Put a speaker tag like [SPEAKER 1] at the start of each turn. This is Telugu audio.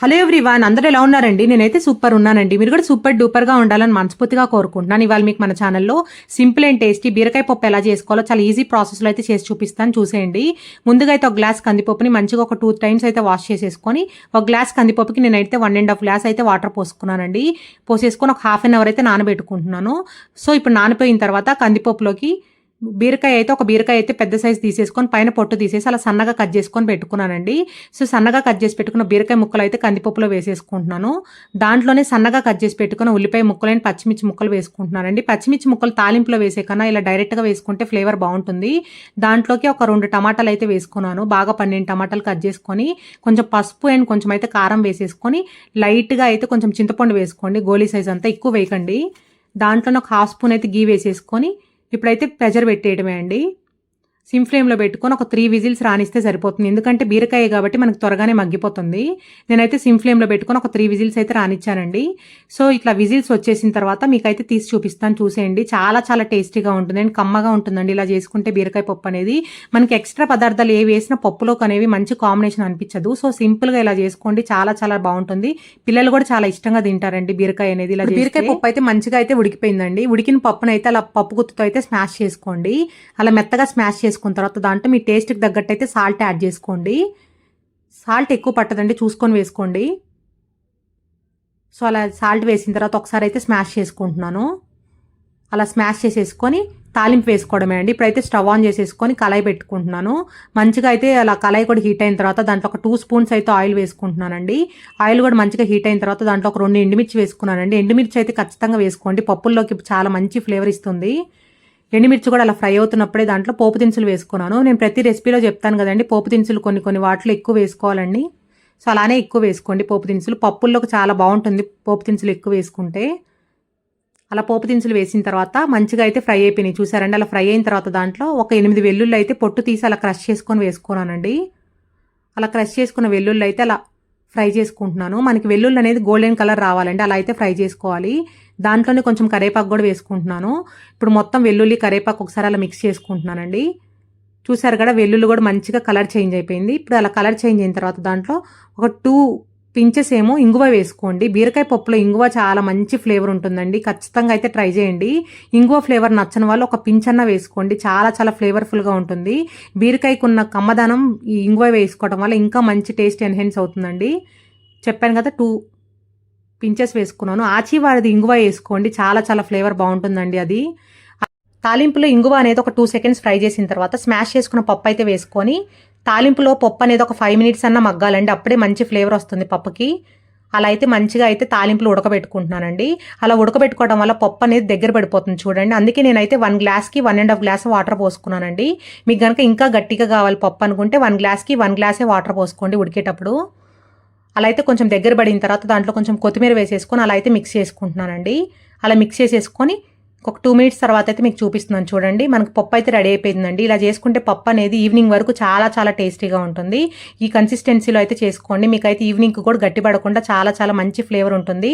[SPEAKER 1] హలో ఎవ్రీవాన్ అందరూ ఎలా ఉన్నారండి? నేనైతే సూపర్ ఉన్నానండి. మీరు కూడా సూపర్ డూపర్గా ఉండాలని మనస్ఫూర్తిగా కోరుకుంటున్నాను. ఇవాళ మీకు మన ఛానల్లో సింపుల్ అండ్ టేస్టీ బీరకాయ పప్పు ఎలా చేసుకోవాలో చాలా ఈజీ ప్రాసెస్లో అయితే చేసి చూపిస్తాను. చూసేయండి. ముందుగా అయితే ఒక గ్లాస్ కందిపప్పుని మంచిగా ఒక టూ టైమ్స్ అయితే వాష్ చేసేసుకొని ఒక గ్లాస్ కందిపప్పుకి నేనైతే వన్ అండ్ హాఫ్ గ్లాస్ అయితే వాటర్ పోసుకున్నానండి. పోసేసుకొని ఒక హాఫ్ అన్ అవర్ అయితే నానబెట్టుకుంటున్నాను. సో ఇప్పుడు నానిపోయిన తర్వాత కందిపప్పులోకి బీరకాయ అయితే ఒక బీరకాయ అయితే పెద్ద సైజు తీసేసుకొని పైన పొట్టు తీసేసి అలా సన్నగా కట్ చేసుకొని పెట్టుకున్నానండి. సో సన్నగా కట్ చేసి పెట్టుకున్న బీరకాయ ముక్కలు అయితే కందిపప్పులో వేసేసుకుంటున్నాను. దాంట్లోనే సన్నగా కట్ చేసి పెట్టుకున్న ఉల్లిపాయ ముక్కలైన పచ్చిమిర్చి ముక్కలు వేసుకుంటున్నానండి. పచ్చిమిర్చి ముక్కలు తాలింపులో వేసే కన్నా ఇలా డైరెక్ట్గా వేసుకుంటే ఫ్లేవర్ బాగుంటుంది. దాంట్లోకి ఒక రెండు టమాటాలు అయితే వేసుకున్నాను. బాగా పన్నెండు టమాటాలు కట్ చేసుకొని కొంచెం పసుపు అండ్ కొంచెం అయితే కారం వేసేసుకొని లైట్గా అయితే కొంచెం చింతపండు వేసుకోండి. గోలీ సైజ్ అంతా ఎక్కువ వేయకండి. దాంట్లోనే ఒక హాఫ్ స్పూన్ అయితే గీ వేసేసుకొని ఇప్పుడైతే ప్రెజర్ పెట్టేయడమే అండి. సిమ్ ఫ్లేమ్లో పెట్టుకొని ఒక త్రీ విజిల్స్ రానిస్తే సరిపోతుంది. ఎందుకంటే బీరకాయ కాబట్టి మనకు త్వరగానే మగ్గిపోతుంది. నేనైతే సిమ్ ఫ్లేమ్లో పెట్టుకొని ఒక త్రీ విజిల్స్ అయితే రానిచ్చానండి. సో ఇట్లా విజిల్స్ వచ్చేసిన తర్వాత మీకైతే తీసి చూపిస్తాను చూసేయండి. చాలా చాలా టేస్టీగా ఉంటుంది. అండ్ కమ్మగా ఉంటుందండి ఇలా చేసుకుంటే బీరకాయ పప్పు అనేది. మనకి ఎక్స్ట్రా పదార్థాలు ఏ వేసినా పప్పులోకి అనేవి మంచి కాంబినేషన్ అనిపించదు. సో సింపుల్గా ఇలా చేసుకోండి. చాలా చాలా బాగుంటుంది. పిల్లలు కూడా చాలా ఇష్టంగా తింటారండి బీరకాయ అనేది ఇలా బీరకాయ పప్పు అయితే మంచిగా అయితే ఉడికిపోయిందండి. ఉడికిన పప్పును అయితే అలా పప్పు గుత్తుతో అయితే స్మాష్ చేసుకోండి. అలా మెత్తగా స్మాష్ చేసుకున్న తర్వాత దాంట్లో మీ టేస్ట్కి తగ్గట్టు అయితే సాల్ట్ యాడ్ చేసుకోండి. సాల్ట్ ఎక్కువ పట్టదండి చూసుకొని వేసుకోండి. సో అలా సాల్ట్ వేసిన తర్వాత ఒకసారి అయితే స్మాష్ చేసుకుంటున్నాను. అలా స్మాష్ చేసేసుకొని తాలింపు వేసుకోవడమే అండి. ఇప్పుడైతే స్టవ్ ఆన్ చేసేసుకొని కళాయి పెట్టుకుంటున్నాను. మంచిగా అయితే అలా కళాయి కూడా హీట్ అయిన తర్వాత దాంట్లో ఒక టూ స్పూన్స్ అయితే ఆయిల్ వేసుకుంటున్నానండి. ఆయిల్ కూడా మంచిగా హీట్ అయిన తర్వాత దాంట్లో ఒక రెండు ఎండుమిర్చి వేసుకున్నానండి. ఎండుమిర్చి అయితే ఖచ్చితంగా వేసుకోండి. పప్పుల్లోకి చాలా మంచి ఫ్లేవర్ ఇస్తుంది. ఎండుమిర్చి కూడా అలా ఫ్రై అవుతున్నప్పుడే దాంట్లో పోపు దినుసులు వేసుకున్నాను. నేను ప్రతి రెసిపీలో చెప్తాను కదండి పోపు దినుసులు కొన్ని కొన్ని వాటిలో ఎక్కువ వేసుకోవాలండి. సో అలానే ఎక్కువ వేసుకోండి పోపు దినుసులు. పప్పుల్లోకి చాలా బాగుంటుంది పోపు దినుసులు ఎక్కువ వేసుకుంటే. అలా పోపు దినుసులు వేసిన తర్వాత మంచిగా అయితే ఫ్రై అయిపోయినాయి. చూసారండి అలా ఫ్రై అయిన తర్వాత దాంట్లో ఒక ఎనిమిది వెల్లుల్లి అయితే పొట్టు తీసి అలా క్రష్ చేసుకొని వేసుకున్నానండి. అలా క్రష్ చేసుకున్న వెల్లుల్లి అయితే అలా ఫ్రై చేసుకుంటున్నాను. మనకి వెల్లుల్లి అనేది గోల్డెన్ కలర్ రావాలండి అలా అయితే ఫ్రై చేసుకోవాలి. దాంట్లోనే కొంచెం కరేపాకు కూడా వేసుకుంటున్నాను. ఇప్పుడు మొత్తం వెల్లుల్లి కరేపాకు ఒకసారి అలా మిక్స్ చేసుకుంటున్నానండి. చూసారు కదా వెల్లుల్లి కూడా మంచిగా కలర్ చేంజ్ అయిపోయింది. ఇప్పుడు అలా కలర్ చేంజ్ అయిన తర్వాత దాంట్లో ఒక టూ పించెస్ ఏమో ఇంగువ వేసుకోండి. బీరకాయ పప్పులో ఇంగువ చాలా మంచి ఫ్లేవర్ ఉంటుందండి. ఖచ్చితంగా అయితే ట్రై చేయండి. ఇంగువ ఫ్లేవర్ నచ్చని వాళ్ళు ఒక పించన్న వేసుకోండి. చాలా చాలా ఫ్లేవర్ఫుల్గా ఉంటుంది. బీరకాయకు ఉన్న కమ్మదనం ఈ ఇంగువ వేసుకోవడం వల్ల ఇంకా మంచి టేస్ట్ ఎన్హెన్స్ అవుతుందండి. చెప్పాను కదా టూ పించెస్ వేసుకున్నాను. ఆచి ఇంగువ వేసుకోండి. చాలా చాలా ఫ్లేవర్ బాగుంటుందండి అది. తాలింపులో ఇంగువ అనేది ఒక టూ సెకండ్స్ ఫ్రై చేసిన తర్వాత స్మాష్ చేసుకున్న పప్పు అయితే వేసుకొని తాలింపులో పప్పు అనేది ఒక ఫైవ్ మినిట్స్ అన్న మగ్గాలండి. అప్పుడే మంచి ఫ్లేవర్ వస్తుంది పప్పుకి. అలా అయితే మంచిగా అయితే తాలింపులు ఉడకబెట్టుకుంటున్నానండి. అలా ఉడకబెట్టుకోవడం వల్ల పప్పు అనేది దగ్గర పడిపోతుంది చూడండి. అందుకే నేనైతే వన్ గ్లాస్కి one and half glass water పోసుకున్నానండి. మీకు కనుక ఇంకా గట్టిగా కావాలి పప్పు అనుకుంటే వన్ గ్లాస్కి వన్ గ్లాసే వాటర్ పోసుకోండి ఉడికేటప్పుడు. అలా అయితే కొంచెం దగ్గర పడిన తర్వాత దాంట్లో కొంచెం కొత్తిమీర వేసేసుకొని అలా అయితే మిక్స్ చేసుకుంటున్నానండి. అలా మిక్స్ చేసేసుకొని ఒక టూ మినిట్స్ తర్వాత అయితే మీకు చూపిస్తున్నాను చూడండి. మనకు పప్పు అయితే రెడీ అయిపోయిందండి. ఇలా చేసుకుంటే పప్పు అనేది ఈవినింగ్ వరకు చాలా చాలా టేస్టీగా ఉంటుంది. ఈ కన్సిస్టెన్సీలో అయితే చేసుకోండి. మీకు అయితే కూడా గట్టి పడకుండా చాలా చాలా మంచి ఫ్లేవర్ ఉంటుంది.